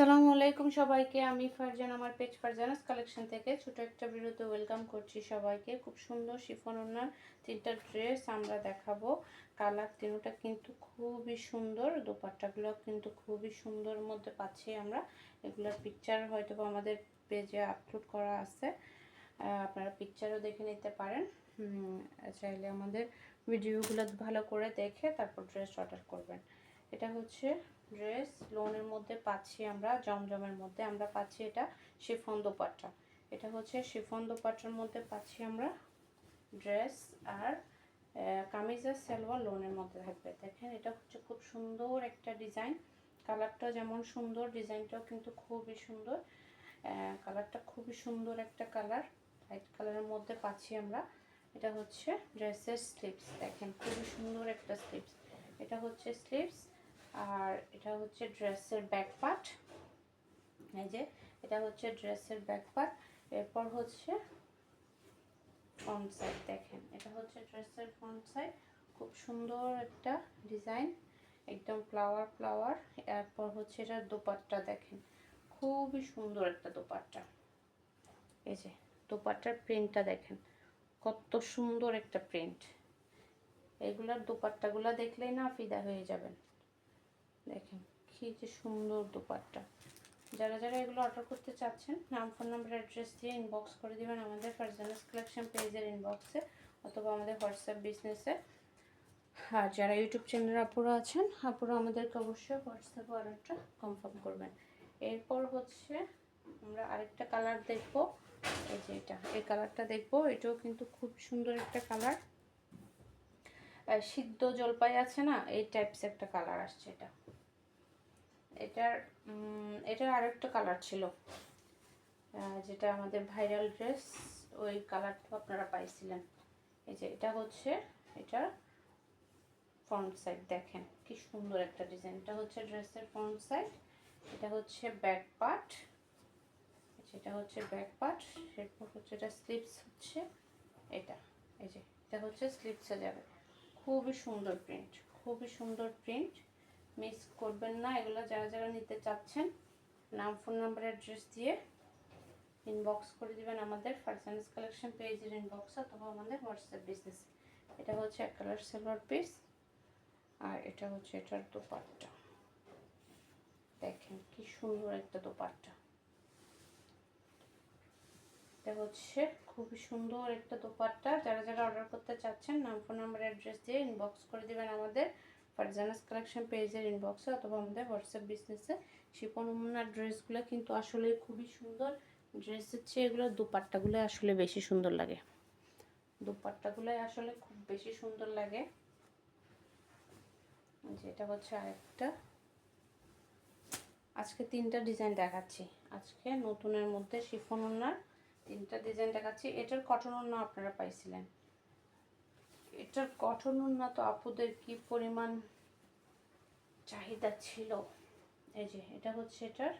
আসসালামু আলাইকুম সবাইকে। আমি ফারজান, আমার পেজ ফারজানাস কালেকশন থেকে ছোট একটা ভিডিওতে ওয়েলকাম করছি সবাইকে। খুব সুন্দর শিফন ওনার তিনটা ড্রেস আমরা দেখাবো। কালার তিনটা কিন্তু খুবই সুন্দর, দোপাট্টাগুলো কিন্তু খুবই সুন্দর মধ্যে পাচ্ছি আমরা। এগুলোর পিকচার হয়তো আমাদের পেজে আপলোড করা আছে। আপনারা পিকচারও দেখে নিতে পারেন। চাইলে আমাদের ভিডিওগুলো ভালো করে দেখে তারপর ড্রেস অর্ডার করবেন। এটা হচ্ছে ড্রেস লোনের মধ্যে পাচ্ছি আমরা, জমজমের মধ্যে আমরা পাচ্ছি এটা শিফন দোপাট্টা। এটা হচ্ছে শিফন দোপাট্টার মধ্যে পাচ্ছি আমরা ড্রেস আর কামিজের সেলভার লোনের মধ্যে থাকবে। দেখেন, এটা হচ্ছে খুব সুন্দর একটা ডিজাইন কালারটা যেমন সুন্দর, ডিজাইনটাও কিন্তু খুবই সুন্দর। কালারটা খুবই সুন্দর একটা কালার। হোয়াইট কালারের মধ্যে পাচ্ছি আমরা। এটা হচ্ছে ড্রেসের স্লিপস দেখেন, খুবই সুন্দর একটা স্লিপস এটা হচ্ছে স্লিপস আর এটা হচ্ছে ড্রেসের ব্যাক পার্ট এই যে, এটা হচ্ছে ড্রেসের ব্যাক পার্ট এরপর হচ্ছে ফ্রন্ট সাইড দেখেন। এটা হচ্ছে ড্রেসের ফ্রন্ট সাইড। খুব সুন্দর একটা ডিজাইন, একদম ফ্লাওয়ার ফ্লাওয়ার। এরপর হচ্ছে এটা দোপাট্টা দেখেন। খুবই সুন্দর একটা দোপাট্টা। এই যে, দোপাট্টার প্রিন্টটা দেখেন। কত সুন্দর একটা প্রিন্ট। এগুলার দোপাট্টাগুলো দেখলেই না ফিদা হয়ে যাবেন। দেখেন, কি যে সুন্দর দোপাট্টা। যারা যারা এগুলো অর্ডার করতে চাচ্ছেন, নাম ফোন নাম্বার অ্যাড্রেস দিয়ে ইনবক্স করে দেবেন আমাদের ফার্জানাস কালেকশন পেজের ইনবক্সে অথবা আমাদের হোয়াটসঅ্যাপ বিজনেসে আর যারা ইউটিউব চ্যানেল আপুরা আছেন, আপুরা আমাদেরকে অবশ্যই হোয়াটসঅ্যাপে অর্ডারটা কনফার্ম করবেন। এরপর হচ্ছে আমরা আরেকটা কালার দেখব। এই যে এটা, এই কালারটা দেখব। এটাও কিন্তু খুব সুন্দর একটা কালার সিদ্ধ জলপাই আছে না, এই টাইপস একটা কালার আসছে এটা। এটার এটার আরেকটা কালার ছিল যেটা আমাদের ভাইরাল ড্রেস ওই কালারটা আপনারা পাইছিলেন। এই যে এটা হচ্ছে এটার ফ্রন্ট সাইড দেখেন, কি সুন্দর একটা ডিজাইন এটা হচ্ছে ড্রেসের ফ্রন্ট সাইড এটা হচ্ছে ব্যাক পার্ট এটা হচ্ছে ব্যাক পার্ট এরপর হচ্ছে এটা স্লিপস হচ্ছে, এটা, এই যে, এটা হচ্ছে স্লিপসে যাবে। খুবই সুন্দর প্রিন্ট খুবই সুন্দর প্রিন্ট মিস করবেন না, এগুলো যারা যারা নিতে চাচ্ছেন, নাম ফোন নাম্বার অ্যাড্রেস দিয়ে ইনবক্স করে দিবেন আমাদের ফার্সানিস কালেকশন পেজের ইনবক্স অথবা আমাদের হোয়াটসঅ্যাপ বিজনেস এটা হচ্ছে এক কালার সিলভার পিস আর এটা হচ্ছে এটার দোপাট্টা। দেখেন কি সুন্দর একটা দোপাট্টা। এটা হচ্ছে খুবই সুন্দর একটা দোপাট্টা। যারা যারা অর্ডার করতে চাচ্ছেন, নাম ফোন নাম্বার অ্যাড্রেস দিয়ে ইনবক্স করে দেবেন আমাদের ফারজানাস কালেকশন পেজের ইনবক্সে অথবা আমাদের হোয়াটসঅ্যাপ বিজনেসে শিপন নমুনার ড্রেসগুলো কিন্তু আসলে খুবই সুন্দর। ড্রেসের চেয়ে এগুলো দুপাট্টাগুলো আসলে বেশি সুন্দর লাগে। দুপাট্টাগুলোই আসলে খুব বেশি সুন্দর লাগে। যেটা হচ্ছে আরেকটা। আজকে তিনটা ডিজাইন দেখাচ্ছি। আজকে নতুনের মধ্যে শিফন ওনার তিনটা ডিজাইন দেখাচ্ছি। এটার কটন ওনা আপনারা পাইছিলেন। এটার কটন ওনা তো আপুদের কি পরিমাণ চাহিদা ছিল? এই যে, এটা হচ্ছে এটার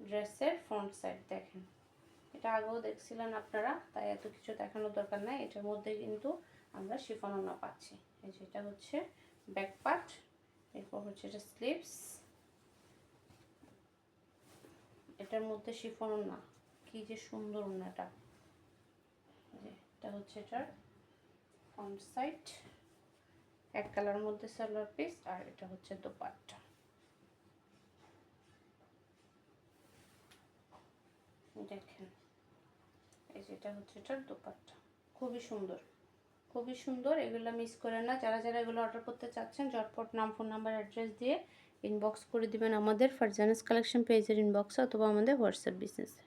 ড্রেসের ফ্রন্ট সাইড দেখেন। এটা আগেও দেখছিলেন আপনারা, তাই এত কিছু দেখানোর দরকার নাই। এটার মধ্যে কিন্তু আমরা শিফন ওনা পাচ্ছি। এই যে, এটা হচ্ছে ব্যাক পার্ট এরপর হচ্ছে এটা স্লিভস এটার মধ্যে শিফন ওনা কি যে সুন্দর ওনাটা এটা হচ্ছে এটার ফ্রন্ট সাইড এক কালার মধ্যে সালোয়ার পিস আর এটা হচ্ছে দোপাট্টা। দেখেন, এই যে এটা হচ্ছে এটার দোপাট্টা। খুবই সুন্দর খুবই সুন্দর, এগুলো মিস করে না। যারা যারা এগুলো অর্ডার করতে চাচ্ছেন, ঝটপট নাম ফোন নাম্বার অ্যাড্রেস দিয়ে ইনবক্স করে দিবেন আমাদের ফারজানাস কালেকশন পেজের ইনবক্সে অথবা আমাদের হোয়াটসঅ্যাপ বিজনেসে